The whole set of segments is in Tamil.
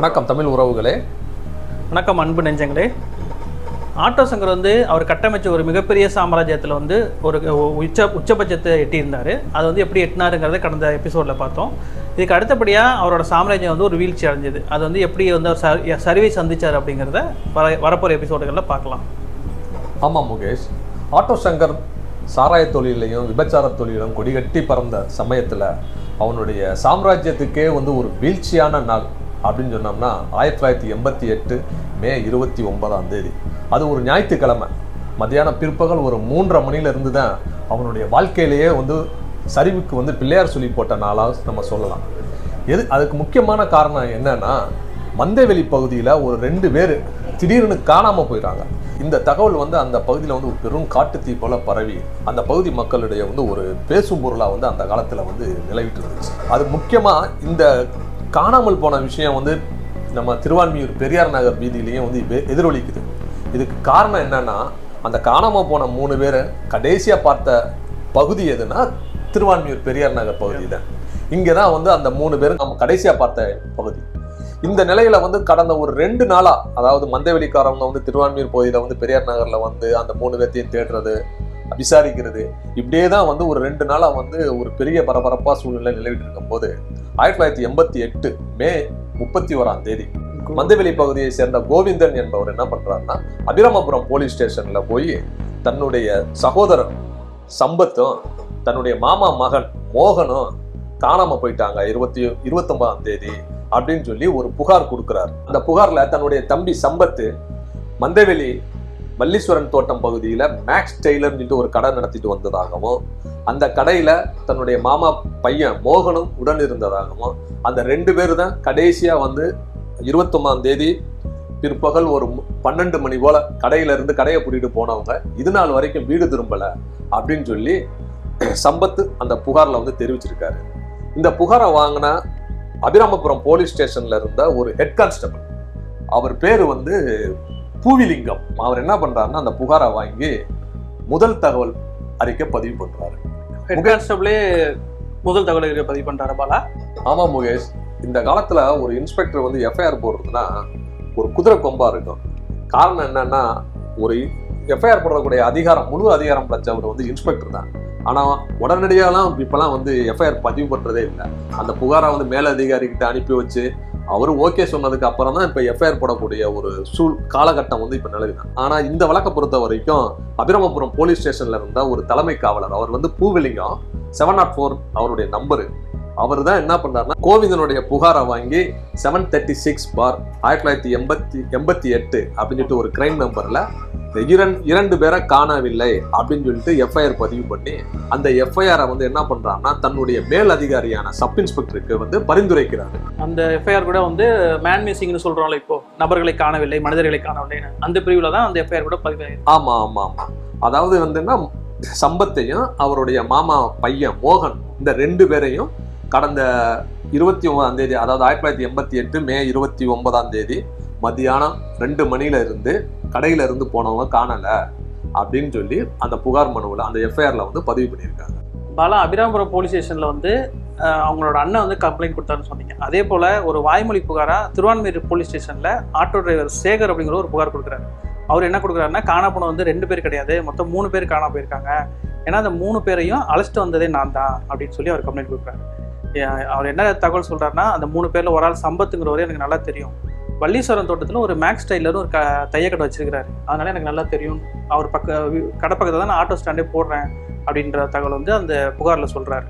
வணக்கம் தமிழ் உறவுகளே. வணக்கம் அன்பு நெஞ்சங்களே. ஆட்டோ சங்கர் வந்து அவர் கட்டமைச்ச ஒரு மிகப்பெரிய சாம்ராஜ்யத்தில் வந்து ஒரு உச்ச உச்சபட்சத்தை எட்டியிருந்தார். அது வந்து எப்படி எட்டினாருங்கிறத கடந்த எபிசோடில் பார்த்தோம். இதுக்கு அடுத்தபடியாக அவரோட சாம்ராஜ்யம் வந்து ஒரு வீழ்ச்சி அடைஞ்சது. அது வந்து எப்படி வந்து அவர் சரி சரிவை சந்திச்சார் அப்படிங்கிறத வர வரப்போகிற எபிசோடுகளில் பார்க்கலாம். ஆமாம் முகேஷ். ஆட்டோ சங்கர் சாராய தொழிலையும் விபச்சார தொழிலும் கொடிகட்டி பறந்த சமயத்தில் அவனுடைய சாம்ராஜ்யத்துக்கே வந்து ஒரு வீழ்ச்சியான நாள். அப்படின்னு சொன்னோம்னா ஆயிரத்தி தொள்ளாயிரத்தி எண்பத்தி எட்டு மே இருபத்தி ஒன்பதாம் தேதி. அது ஒரு ஞாயிற்றுக்கிழமை. மத்தியானம் பிற்பகல் ஒரு மூன்றரை மணிலேருந்து தான் அவனுடைய வாழ்க்கையிலேயே வந்து சரிவுக்கு வந்து பிள்ளையார் சொல்லி போட்ட நாளாக நம்ம சொல்லலாம். எது அதுக்கு முக்கியமான காரணம் என்னன்னா மந்தைவெளி பகுதியில் ஒரு ரெண்டு பேர் திடீர்னு காணாமல் போயிடுறாங்க இந்த தகவல் வந்து அந்த பகுதியில் வந்து பெரும் காட்டுத்தீ போல பரவி அந்த பகுதி மக்களுடைய வந்து ஒரு பேசும் பொருளாக வந்து அந்த காலத்தில் வந்து நிலவிட்டு இருந்துச்சு. அது முக்கியமாக இந்த காணாமல் போன விஷயம் வந்து நம்ம திருவான்மியூர் பெரியார் நகர் வீதியிலையும் வந்து எதிரொலிக்குது. இதுக்கு காரணம் என்னன்னா அந்த காணாமல் போன மூணு பேரை கடைசியாக பார்த்த பகுதி எதுனா திருவான்மியூர் பெரியார் நகர் பகுதி தான். இங்கே தான் வந்து அந்த மூணு பேரும் நம்ம கடைசியாக பார்த்த பகுதி. இந்த நிலையில வந்து கடந்த ஒரு ரெண்டு நாளா அதாவது மந்தவெளிக்காரவங்க வந்து திருவான்மியூர் பகுதியில வந்து பெரியார் நகர்ல வந்து அந்த மூணு பேர்த்தையும் தேடுறது விசாரிக்கிறது. இப்படியே தான் வந்து ஒரு ரெண்டு நாளாக வந்து ஒரு பெரிய பரபரப்பாக சூழ்நிலை நிலவிட்டு இருக்கும்போது ஆயிரத்தி தொள்ளாயிரத்தி எண்பத்தி எட்டு மே முப்பத்தி ஓராம் தேதி மந்தவெளி பகுதியை சேர்ந்த கோவிந்தன் என்பவர் என்ன பண்றாருன்னா அபிராமபுரம் போலீஸ் ஸ்டேஷன்ல போய் தன்னுடைய சகோதரர் சம்பத்தும் தன்னுடைய மாமா மகன் மோகனும் காணாம போயிட்டாங்க இருபத்தி இருபத்தொன்பதாம் தேதி அப்படின்னு சொல்லி ஒரு புகார் கொடுக்கிறார். அந்த புகார்ல தன்னுடைய தம்பி சம்பத்து மந்தவெளி மல்லீஸ்வரன் தோட்டம் பகுதியில் மேக்ஸ் டெய்லர்னு ஒரு கடை நடத்திட்டு வந்ததாகவும் அந்த கடையில் தன்னுடைய மாமா பையன் மோகனும் உடன் இருந்ததாகவும் அந்த ரெண்டு பேர் தான் கடைசியாக வந்து இருபத்தொன்பதாம் தேதி பிற்பகல் ஒரு பன்னெண்டு மணி போல கடையில இருந்து கடையை பூட்டிட்டு போனவங்க இது நாள் வரைக்கும் வீடு திரும்பல அப்படின்னு சொல்லி சம்பத்து அந்த புகார்ல வந்து தெரிவிச்சிருக்காரு. இந்த புகாரை வாங்கின அபிராமபுரம் போலீஸ் ஸ்டேஷன்ல இருந்த ஒரு ஹெட் கான்ஸ்டபிள் அவர் பேர் வந்து பூவிலிங்கம். அவர் என்ன பண்றாருன்னா அந்த புகாரை வாங்கி முதல் தகவல் அறிக்கை பதிவு பண்றாரு. கான்ஸ்டபிளே முதல் தகவல் பதிவு பண்ணுறாரு பாலா? ஆமா முகேஷ். இந்த காலத்துல ஒரு இன்ஸ்பெக்டர் வந்து எஃப்ஐஆர் போடுறதுன்னா ஒரு குதிரை கொம்பா இருக்கும் காரணம் என்னன்னா ஒரு எஃப்ஐஆர் போடக்கூடிய அதிகாரம் முழு அதிகாரம் படைச்சவர் வந்து இன்ஸ்பெக்டர் தான். ஆனா உடனடியாலாம் இப்பெல்லாம் வந்து எஃப்ஐஆர் பதிவு பண்றதே இல்லை. அந்த புகாரை வந்து மேலதிகாரிகிட்ட அனுப்பி வச்சு அவர் ஓகே சொன்னதுக்கு அப்புறம் தான் இப்போ எஃப்ஐஆர் போடக்கூடிய ஒரு சூழ் காலகட்டம் வந்து இப்போ நிலவுது. ஆனா இந்த வழக்கை பொறுத்த வரைக்கும் அபிரமபுரம் போலீஸ் ஸ்டேஷன்ல இருந்த ஒரு தலைமை காவலர் அவர் வந்து பூவிலிங்கம் செவன் நாட் ஃபோர் அவருடைய நம்பரு அவர் தான் என்ன பண்ணாருன்னா கோவிந்தனுடைய புகாரை வாங்கி செவன் தேர்ட்டி சிக்ஸ் பார் ஆயிரத்தி தொள்ளாயிரத்தி எண்பத்தி எண்பத்தி எட்டு அப்படின்னு சொல்லிட்டு ஒரு கிரைம் நம்பர்ல இரண்டு இரண்டு பேரை காணவில்லை அப்படின்னு சொல்லிட்டு எஃப்ஐஆர் பதிவு பண்ணி அந்த எஃப்ஐஆரை வந்து என்ன பண்றாருன்னா தன்னுடைய மேல் அதிகாரியான சப் இன்ஸ்பெக்டருக்கு வந்து பரிந்துரைக்கிறாரு. அந்த எஃப்ஐஆர் கூட வந்து மேன் மிஸ்ஸிங்னு சொல்கிறோம்ல இப்போ நபர்களை காணவில்லை மனிதர்களை காணவில்லைன்னு. அந்த பிரிவில் தான் அந்த எஃப்ஐஆர் கூட பதிவாயிருக்கு. ஆமா ஆமா ஆமா. அதாவது வந்துன்னா சம்பத்தையும் அவருடைய மாமா பையன் மோகன் இந்த ரெண்டு பேரையும் கடந்த இருபத்தி ஒன்பதாம் தேதி அதாவது ஆயிரத்தி தொள்ளாயிரத்தி எண்பத்தி எட்டு மே இருபத்தி ஒன்பதாம் தேதி மத்தியானம் ரெண்டு மணியில இருந்து கடையில இருந்து போனவங்க காணல அப்படின்னு சொல்லி அந்த புகார் மனுவில் அந்த எஃப்ஐஆர்ல வந்து பதிவு பண்ணியிருக்காங்க. பாலா அபிராமபுரம் போலீஸ் ஸ்டேஷனில் வந்து அவங்களோட அண்ணன் வந்து கம்ப்ளைண்ட் கொடுத்தாருன்னு சொன்னீங்க. அதே போல் ஒரு வாய்மொழி புகாரா திருவான்மீர் போலீஸ் ஸ்டேஷனில் ஆட்டோ டிரைவர் சேகர் அப்படிங்கிற ஒரு புகார் கொடுக்குறாரு. அவர் என்ன கொடுக்குறாருன்னா காணா போன வந்து ரெண்டு பேர் கிடையாது மொத்தம் மூணு பேர் காணா போயிருக்காங்க. ஏன்னா அந்த மூணு பேரையும் அழைச்சிட்டு வந்ததே நான் தான் அப்படின்னு சொல்லி அவர் கம்ப்ளைண்ட் கொடுக்குறாரு. அவர் என்ன தகவல் சொல்கிறாருன்னா அந்த மூணு பேரில் ஒரு ஆள் சம்பத்துங்கிறவரே எனக்கு நல்லா தெரியும். வள்ளீஸ்வரம் தோட்டத்தில் ஒரு மேக்ஸ் டைலரும் ஒரு க தையக்கடை வச்சிருக்கிறாரு. அதனால எனக்கு நல்லா தெரியும். அவர் பக்க கடை பக்கத்தில் தான் நான் ஆட்டோ ஸ்டாண்டே போடுறேன் அப்படின்ற தகவல் வந்து அந்த புகாரில் சொல்கிறாரு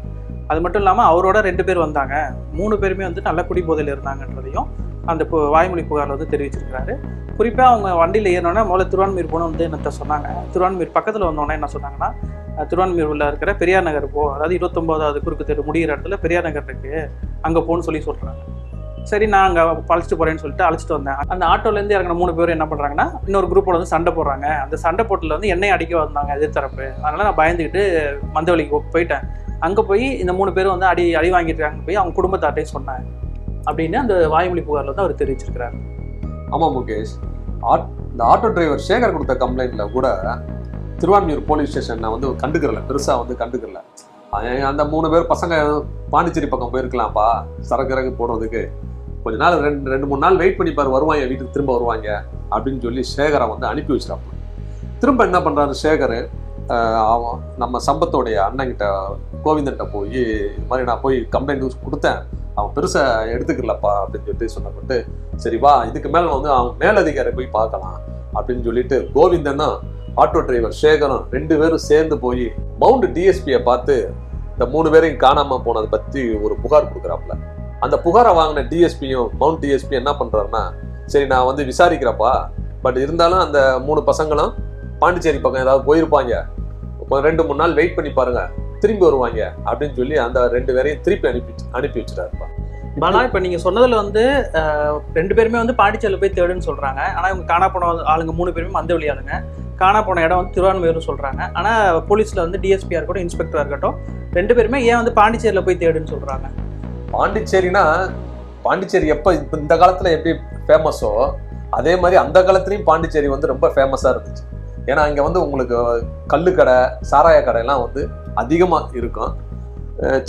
அது மட்டும் இல்லாமல் அவரோட ரெண்டு பேர் வந்தாங்க. மூணு பேருமே வந்து நல்ல குடிபோதையில் இருந்தாங்கன்றதையும் அந்த பு- வாய்மொழி புகாரில் வந்து தெரிவிச்சிருக்கிறாரு. குறிப்பாக அவங்க வண்டியில் ஏறினோன்னே முதல்ல திருவான்மீர் போன வந்து என்னத்த சொன்னாங்க. திருவான்மீர் பக்கத்தில் வந்தோடனே என்ன சொன்னாங்கன்னா அஹ், உள்ள இருக்கிற பெரியார் நகர் போ அதாவது இருபத்தொம்போதாவது குறுக்கு தெரு முடிகிற இடத்துல பெரியார் நகர் இருக்கு. அங்கே போன்னு சொல்லி சொல்கிறாங்க சரி நான் அங்கே அழைச்சிட்டு போகிறேன்னு சொல்லிட்டு அழைச்சிட்டு வந்தேன். அந்த ஆட்டோலேருந்து இறங்கின மூணு பேரும் என்ன பண்ணுறாங்கன்னா இன்னொரு குரூப்பில் வந்து சண்டை போடுறாங்க. அந்த சண்டை போட்டில் வந்து என்னை அடிக்க வந்தாங்க எதிர்த்தரப்பு. அதனால் நான் பயந்துக்கிட்டு மந்தவெளிக்கு போ- போயிட்டேன். அங்கே போய் இந்த மூணு பேரும் வந்து அடி அடி வாங்கிட்டு போய் அவங்க குடும்பத்தாட்டையும் சொன்னேன் அப்படின்னு அந்த வாய்மொழி புகாரில் வந்து அவர் தெரிவிச்சிருக்கிறார். ஆமாம் முகேஷ். ஆட் இந்த ஆட்டோ டிரைவர் சேகர் கொடுத்த கம்ப்ளைண்ட்டில் கூட திருவான்மியூர் போலீஸ் ஸ்டேஷன் வந்து கண்டுக்கிறல பெருசாக வந்து கண்டுக்கிறல. அந்த மூணு பேர் பசங்க பாண்டிச்சேரி பக்கம் போயிருக்கலாம்ப்பா சரக்கு இறகு போடுறதுக்கு. கொஞ்ச நாள் ரெண்டு ரெண்டு மூணு நாள் வெயிட் பண்ணி பாரு வருவாங்க வீட்டுக்கு திரும்ப வருவாங்க அப்படின்னு சொல்லி சேகரை வந்து அனுப்பி வச்சிடாப்புல திரும்ப என்ன பண்ணுறாரு சேகர் அவன் நம்ம சம்பத்தோடைய அண்ணங்கிட்ட கோவிந்தன்கிட்ட போய் இது மாதிரி நான் போய் கம்ப்ளைண்ட் கொடுத்தேன். அவன் பெருசாக எடுத்துக்கலப்பா அப்படின்னு சொல்லிட்டு சொன்னப்பட்டு சரி வா இதுக்கு மேலே வந்து அவன் மேலதிகாரி போய் பார்க்கலாம் அப்படின்னு சொல்லிட்டு கோவிந்தன்னா ஆட்டோ டிரைவர் சேகரம் ரெண்டு பேரும் சேர்ந்து போய் மவுண்ட் டிஎஸ்பியை பார்த்து இந்த மூணு பேரையும் காணாமல் போனதை பற்றி ஒரு புகார் கொடுக்குறாப்புல. அந்த புகாரை வாங்கின டிஎஸ்பியும் மவுண்ட் டிஎஸ்பி என்ன பண்ணுறாருன்னா சரி நான் வந்து விசாரிக்கிறப்பா பட் இருந்தாலும் அந்த மூணு பசங்களும் பாண்டிச்சேரி பக்கம் ஏதாவது போயிருப்பாங்க. ஒரு ரெண்டு மூணு நாள் வெயிட் பண்ணி பாருங்க திரும்பி வருவாங்க அப்படின்னு சொல்லி அந்த ரெண்டு பேரையும் திருப்பி அனுப்பி அனுப்பி வச்சுட்டாருப்பா. ஆனால் இப்போ நீங்கள் சொன்னதில் வந்து ரெண்டு பேருமே வந்து பாண்டிச்சேரியில் போய் தேடுன்னு சொல்கிறாங்க ஆனால் இவங்க காணா போன ஆளுங்க மூணு பேருமே மந்த ஆளுங்க. காணா போன இடம் வந்து திருவான்மையூர்னு சொல்கிறாங்க ஆனால் போலீஸில் வந்து டிஎஸ்பியாக இருக்கட்டும் இன்ஸ்பெக்டராக இருக்கட்டும் ரெண்டு பேருமே ஏன் வந்து பாண்டிச்சேரியில் போய் தேடுன்னு சொல்கிறாங்க பாண்டிச்சேரினா பாண்டிச்சேரி எப்போ இப்போ இந்த காலத்துல எப்படி ஃபேமஸோ அதே மாதிரி அந்த காலத்துலயும் பாண்டிச்சேரி வந்து ரொம்ப ஃபேமஸா இருந்துச்சு. ஏன்னா இங்க வந்து உங்களுக்கு கல்லு கடை சாராய கடையெல்லாம் வந்து அதிகமா இருக்கும்.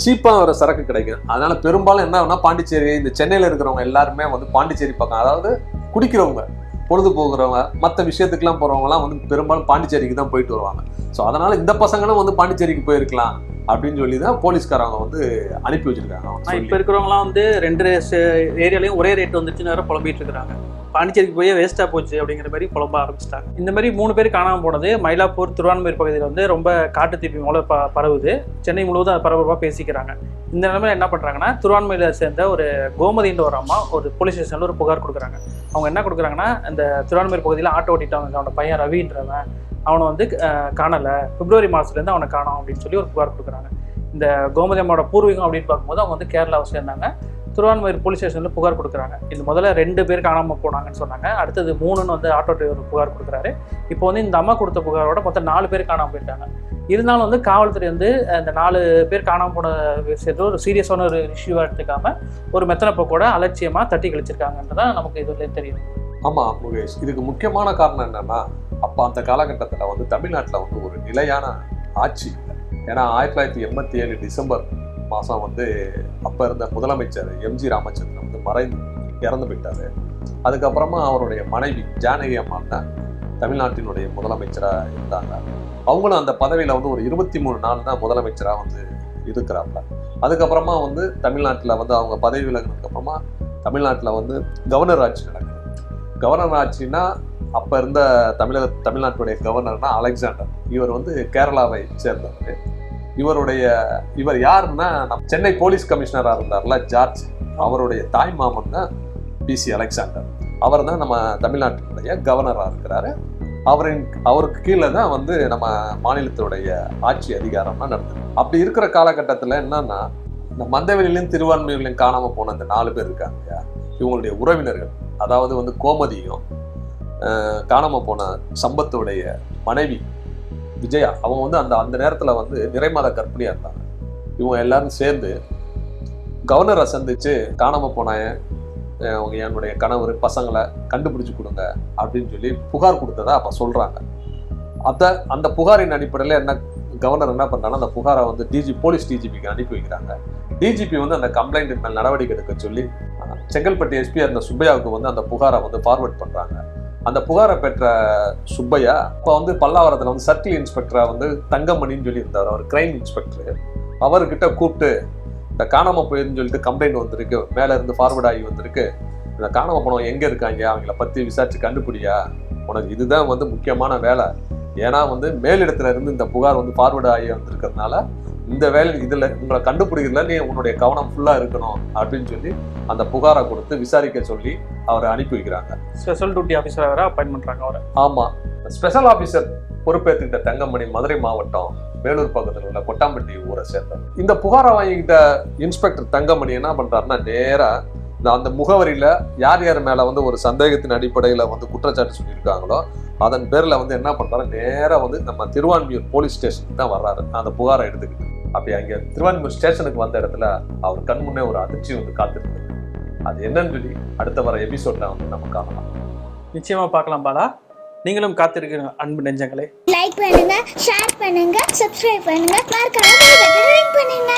சீப்பாக வர சரக்கு கிடைக்கும். அதனால் பெரும்பாலும் என்ன ஆகும்னா பாண்டிச்சேரி இந்த சென்னையில் இருக்கிறவங்க எல்லாருமே வந்து பாண்டிச்சேரி பக்கம் அதாவது குடிக்கிறவங்க பொழுது போகிறவங்க மற்ற விஷயத்துக்குலாம் போகிறவங்கலாம் வந்து பெரும்பாலும் பாண்டிச்சேரிக்கு தான் போயிட்டு வருவாங்க. ஸோ அதனால் இந்த பசங்களும் வந்து பாண்டிச்சேரிக்கு போயிருக்கலாம் அப்படின்னு சொல்லி தான் போலீஸ்காரங்க வந்து அனுப்பி வச்சிருக்காங்க. ஆனால் இப்போ இருக்கிறவங்களாம் வந்து ரெண்டு ஏரியாலையும் ஒரே ரேட் வந்துச்சுன்னு வேற புலம்பிட்டு இருக்கிறாங்க. பாண்டிச்சேரிக்கு போய் வேஸ்ட்டாக போச்சு அப்படிங்கிற மாதிரி புலம்ப ஆரம்பிச்சிட்டாங்க. இந்த மாதிரி மூணு பேர் காணாமல் போனது மயிலாப்பூர் திருவான்மையூர் பகுதியில் வந்து ரொம்ப காட்டு தீப்பி மூலம் ப பரவுது. சென்னை முழுவதும் அது பரபரப்பாக பேசிக்கிறாங்க. இந்த நிலைமையில என்ன பண்ணுறாங்கன்னா திருவான்மையில சேர்ந்த ஒரு கோமதின்ற ஒரு அம்மா ஒரு போலீஸ் ஸ்டேஷனில் ஒரு புகார் கொடுக்குறாங்க. அவங்க என்ன கொடுக்குறாங்கன்னா இந்த திருவான்மையூர் பகுதியில் ஆட்டோ ஓட்டிட்டாங்க அவனோட பையன் ரவின்றவன். அவனை வந்து காணலை. பிப்ரவரி மாதத்துலேருந்து அவனை காணோம் அப்படின்னு சொல்லி ஒரு புகார் கொடுக்குறாங்க. இந்த கோமதி அம்மாவோட பூர்வீகம் அப்படின்னு பார்க்கும்போது அவங்க வந்து கேரளாவை சேர்ந்தாங்க. திருவான்மையூர் போலீஸ் ஸ்டேஷனில் புகார் கொடுக்குறாங்க. இது முதல்ல ரெண்டு பேர் காணாமல் போனாங்கன்னு சொன்னாங்க. அடுத்தது மூணுன்னு வந்து ஆட்டோ டிரைவர் புகார் கொடுக்குறாரு. இப்போ வந்து இந்த அம்மா கொடுத்த புகாரோட மொத்தம் நாலு பேர் காணாமல் போயிட்டாங்க. இருந்தாலும் வந்து காவல்துறை வந்து இந்த நாலு பேர் காணாமல் போன விஷயத்தை ஒரு சீரியஸான ஒரு இஷ்யூவாக எடுத்துக்காம ஒரு மெத்தனை போக்கோட அலட்சியமாக தட்டி கழிச்சிருக்காங்கன்றதான் நமக்கு இதுலேயே தெரியும். ஆமாம் முகேஷ். இதுக்கு முக்கியமான காரணம் என்னன்னா அப்போ அந்த காலகட்டத்தில் வந்து தமிழ்நாட்டில் வந்து ஒரு நிலையான ஆட்சி இல்லை. ஏன்னா ஆயிரத்தி தொள்ளாயிரத்தி எண்பத்தி ஏழு டிசம்பர் மாதம் வந்து அப்போ இருந்த முதலமைச்சர் எம்ஜி ராமச்சந்திரன் வந்து மறைந்து இறந்து போயிட்டார். அதுக்கப்புறமா அவருடைய மனைவி ஜானகி அம்மா தான் தமிழ்நாட்டினுடைய முதலமைச்சராக இருந்தாங்க. அவங்களும் அந்த பதவியில் வந்து ஒரு இருபத்தி மூணு நாள் தான் முதலமைச்சராக வந்து இருக்கிறாங்க. அதுக்கப்புறமா வந்து தமிழ்நாட்டில் வந்து அவங்க பதவி விலகினதுக்கப்புறமா தமிழ்நாட்டில் வந்து கவர்னர் ஆட்சி நடக்குது. கவர்னர் ஆட்சினா அப்போ இருந்த தமிழக தமிழ்நாட்டுடைய கவர்னர்னா அலெக்சாண்டர். இவர் வந்து கேரளாவை சேர்ந்தவர். இவருடைய இவர் யாருன்னா நம்ம சென்னை போலீஸ் கமிஷனராக இருந்தார்ல ஜார்ஜ். அவருடைய தாய் மாமன் தான் பிசி அலெக்சாண்டர். அவர் தான் நம்ம தமிழ்நாட்டினுடைய கவர்னராக இருக்கிறாரு. அவரின் அவருக்கு கீழே தான் வந்து நம்ம மாநிலத்துடைய ஆட்சி அதிகாரம்லாம் நடந்தது அப்படி இருக்கிற காலகட்டத்தில் என்னன்னா இந்த மந்தவெளியிலையும் திருவான்மையிலையும் காணாமல் போன அந்த நாலு பேர் இருக்காங்க இல்லையா? இவங்களுடைய உறவினர்கள் அதாவது வந்து கோமதியும் காணாமல் போன சம்பத்துடைய மனைவி விஜயா அவங்க வந்து அந்த அந்த நேரத்தில் வந்து நிறைமாத கர்ப்பிணியா இருந்தாங்க. இவங்க எல்லாரும் சேர்ந்து கவர்னரை சந்திச்சு காணாமல் போன அவங்க என்னுடைய கணவர் பசங்களை கண்டுபிடிச்சு கொடுங்க அப்படின்னு சொல்லி புகார் கொடுத்ததா அப்போ சொல்கிறாங்க அத அந்த புகாரின் அடிப்படையில் என்ன கவர்னர் என்ன பண்ணுறாங்கன்னா அந்த புகாரை வந்து டிஜி போலீஸ் டிஜிபிக்கு அனுப்பி வைக்கிறாங்க. டிஜிபி வந்து அந்த கம்ப்ளைண்ட் மேல் நடவடிக்கை எடுக்க சொல்லி செங்கல்பட்டு எஸ்பியாக இருந்த சுப்பையாவுக்கு வந்து அந்த புகாரை வந்து ஃபார்வர்ட் பண்ணுறாங்க அந்த புகாரை பெற்ற சுப்பையா இப்போ வந்து பல்லாவரத்தில் வந்து சர்க்கிள் இன்ஸ்பெக்டராக வந்து தங்கமணின்னு சொல்லி இருந்தார் அவர் கிரைம் இன்ஸ்பெக்டர் அவர்கிட்ட கூப்பிட்டு இந்த காணாம போயிருன்னு சொல்லிட்டு கம்ப்ளைண்ட் வந்திருக்கு மேலே இருந்து ஃபார்வர்ட் ஆகி வந்திருக்கு. இந்த காணாமல் போனவங்க எங்கே இருக்காங்க? அவங்கள பற்றி விசாரிச்சு கண்டுபிடியா? உனக்கு இதுதான் வந்து முக்கியமான வேலை. ஏன்னா வந்து மேலிடத்துல இருந்து இந்த புகார் வந்து ஃபார்வர்ட் ஆகி வந்திருக்கிறதுனால இந்த வேலை இதுல உங்களை கண்டுபிடிக்கிறதுல நீ உன்னுடைய கவனம் ஃபுல்லா இருக்கணும் அப்படின்னு சொல்லி அந்த புகாரை கொடுத்து விசாரிக்க சொல்லி அவரை அனுப்பி வைக்கிறாங்க. ஸ்பெஷல் டியூட்டி ஆஃபீஸராக வேற அப்பாயின் பண்ணுறாங்க அவரை. ஆமா. ஸ்பெஷல் ஆபீசர் பொறுப்பேற்றுக்கிட்ட தங்கமணி மதுரை மாவட்டம் வேலூர் பக்கத்தில் உள்ள கொட்டாம்பட்டி ஊரை சேர்ந்தவர். இந்த புகாரை வாங்கிக்கிட்ட இன்ஸ்பெக்டர் தங்கமணி என்ன பண்றாருன்னா நேரா இந்த அந்த முகவரியில யார் யார் மேல வந்து ஒரு சந்தேகத்தின் அடிப்படையில வந்து குற்றச்சாட்டு சொல்லியிருக்காங்களோ அதன் பேர்ல வந்து என்ன பண்றாரு நேரா வந்து நம்ம திருவான்மியூர் போலீஸ் ஸ்டேஷனுக்கு தான் வர்றாரு. அந்த புகாரை எடுத்துக்கிட்டு. அப்படி அங்க திருவான்மியூர் ஸ்டேஷனுக்கு வந்த இடத்துல அவர் கண் முன்னே ஒரு அதிர்ச்சி வந்து காத்திருந்தது. அது என்னன்னு சொல்லி அடுத்த வர எபிசோட்ல வந்து நம்ம காணலாம். நிச்சயமா பார்க்கலாம் பாலா. நீங்களும் காத்திருக்கிற அன்பு நெஞ்சங்களே. லைக் பண்ணுங்க ஷேர் பண்ணுங்க சப்ஸ்கிரைப் பண்ணுங்க மறக்காம பண்ணுங்க.